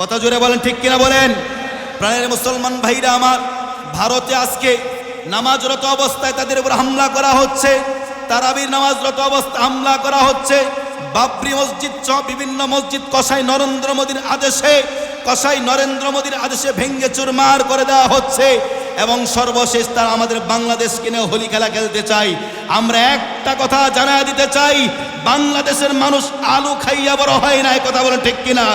কথা জোরে বলেন, ঠিক কিনা বলেন? প্রাণের মুসলমান ভাইরা আমার, ভারতে আজকে নামাজরত অবস্থায় তাদের উপর হামলা করা হচ্ছে, তারাবির নামাজরত অবস্থা হামলা করা হচ্ছে। বাবরি মসজিদ সহ বিভিন্ন মসজিদ কসাই নরেন্দ্র মোদীর আদেশে, কসাই নরেন্দ্র মোদীর আদেশে ভেঙ্গে চুরমার করে দেওয়া হচ্ছে এবং সর্বশেষ তারা আমাদের বাংলাদেশ কিনে হোলি খেলা খেলতে চাই আমরা একটা কথা জানা দিতে চাই, বাংলাদেশের মানুষ আলু খাইয়া বড় হয় না কথা বলেন ঠিক কিনা?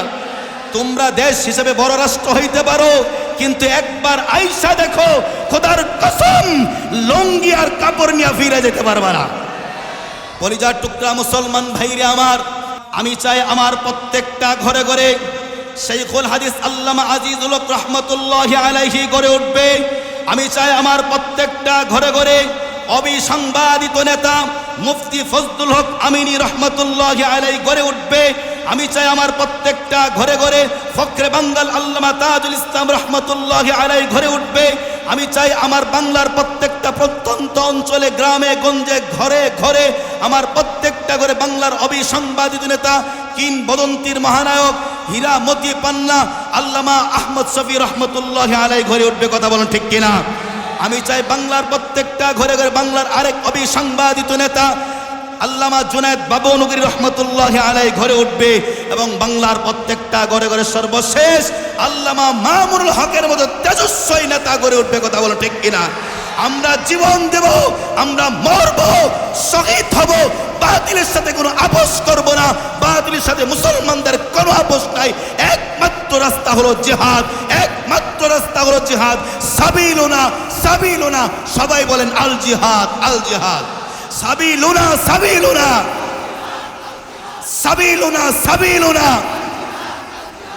তোমরা দেশ হিসেবে বড় রাষ্ট্র হইতে পারো। কিন্তু একবার আইসা দেখো, খোদার কসম, লঙ্গি আর কাপড় নিয়ে ফিরে যেতে পারবা না। পরিজার টুকরা মুসলমান ভাইরে আমার, আমি চাই আমার প্রত্যেকটা ঘরে ঘরে শেখুল হাদিস আল্লামা আজিজুল রহমতুল্লাহ আলাইহি গড়ে উঠবে। আমি চাই আমার প্রত্যেকটা ঘরে ঘরে অবিসংবাদিত নেতা মুফতি ফজলুল হক আমিনী রহমতুল্লাহ আলাই গড়ে উঠবে। আমি চাই আমার প্রত্যেকটা ঘরে ঘরে ফখরে বাঙ্গাল আল্লামা তাজুল ইসলাম রহমতুল্লাহ আলাই ঘরে উঠবে। আমি চাই আমার বাংলার প্রত্যেকটা প্রত্যন্ত অঞ্চলে, গ্রামে, গঞ্জে, ঘরে ঘরে আমার প্রত্যেকটা ঘরে বাংলার অবিসংবাদিত নেতা কিন বদন্তির মহানায়ক, হীরা মতি পান্না, আল্লামা আহমদ শফি রহমতুল্লাহ আলাই ঘরে উঠবে কথা বলেন ঠিক কিনা? আমি চাই বাংলার প্রত্যেকটা ঘরে ঘরে বাংলার আরেক অবিসংবাদিত নেতা আল্লামা জুনায়দ বাবু নগরী রহমতুল্লাহ আলাই ঘরে উঠবে এবং বাংলার প্রত্যেকটা ঘরে ঘরে সর্বশেষ আল্লামা মামুনুল হকের মতো তেজস্বী নেতা গড়ে উঠবে কথা বলো ঠিক কিনা? আমরা জীবন দেব, আমরা মরব, শহীদ হব, বাতিলের সাথে কোনো আপোষ করব না, বাতিলের সাথে মুসলমানদের কোনো আপোষ নাই। একমাত্র রাস্তা হলো জিহাদ, একমাত্র রাস্তা হলো জিহাদ। সাবিলুনা সাবিলুনা, সবাই বলেন আল জিহাদ আল জিহাদ। সাবিলুনা সাবিলুনা। সাবিলুনা সাবিলুনা।